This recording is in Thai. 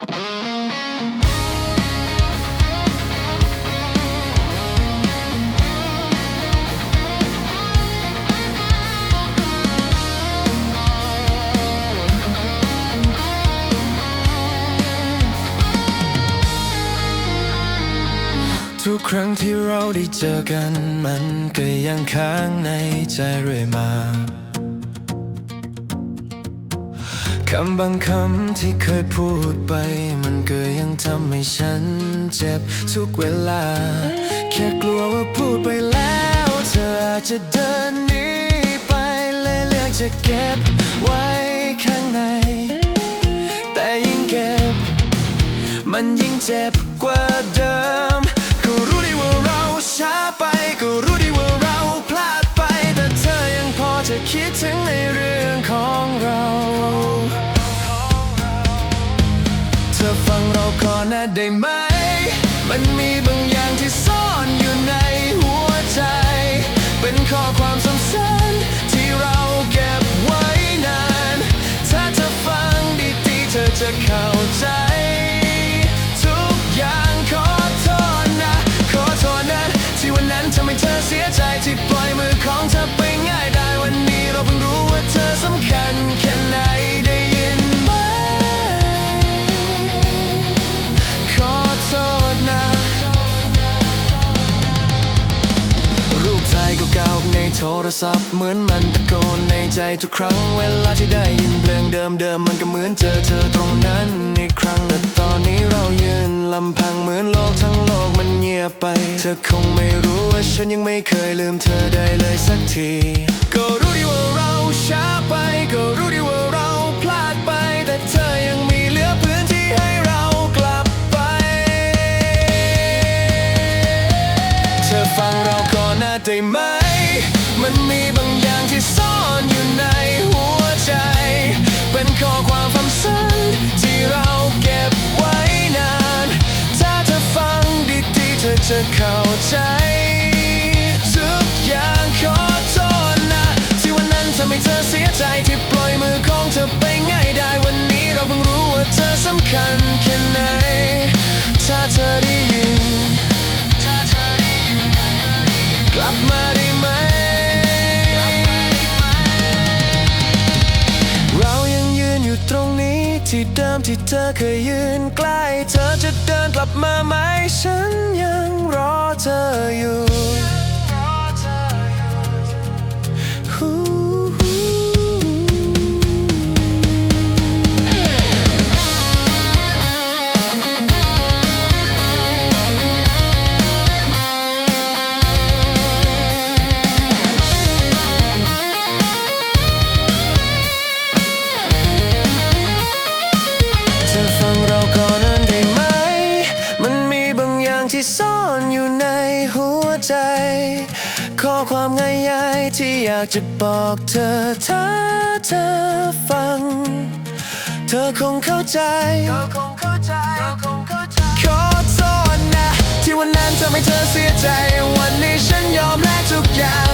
ทุกครั้งที่เราได้เจอกันมันก็ยังค้างในใจเรื่อยมา คำบางคำที่เคยพูดไป มันก็ยังทำให้ฉันเจ็บทุกเวลา แค่กลัวว่าพูดไปแล้ว เธออาจจะเดินหนีไปเลยเลือกจะเก็บไว้ข้างใน แต่ยิ่งเก็บ มันยิ่งเจ็บกว่าเดิม ก็รู้ดีว่าเราช้าไป ก็รู้ดีว่าเราพลาดไป แต่เธอยังพอจะคิดถึงในเรื่องของเรา ฟังเราก่อนนะได้ไหม โทรศัพท์เหมือนมันตะโกนในใจทุกครั้งเวลาที่ได้ยินเพลงเดิมๆมันก็เหมือนเจอเธอตรงนั้นอีกครั้งแต่ตอนนี้เรายืนลำพังเหมือนโลกทั้งโลกมันเงียบไป เธอคงไม่รู้ว่าฉันยังไม่เคยลืมเธอได้เลยสักที ก็รู้ดีว่าเราช้าไปก็รู้ดี ได้ไหม มันมีบางอย่างที่ซ่อนอยู่ในหัวใจ เป็นข้อความคำสั้นที่เราเก็บไว้นาน ถ้าเธอฟังดีๆเธอจะเข้าใจ ทุกอย่างขอโทษนะ ที่วันนั้นทำให้เธอเสียใจที่ปล่อยมือของเธอไปง่ายได้วันนี้เราเพิ่งรู้ว่าเธอสำคัญแค่ไหน ที่เดิมที่เธอเคยยืนใกล้ เธอจะเดินกลับมาไหมฉันยังรอเธออยู่ ที่ซ่อนอยู่ในหัวใจ ข้อความง่ายๆที่อยากจะบอกเธอถ้าเธอฟัง เธอคงเข้าใจขอโทษนะ ที่วันนั้นทำให้เธอเสียใจ วันนี้ฉันยอมแลกทุกอย่างขอได้ยืนข้างเธออีกครั้ง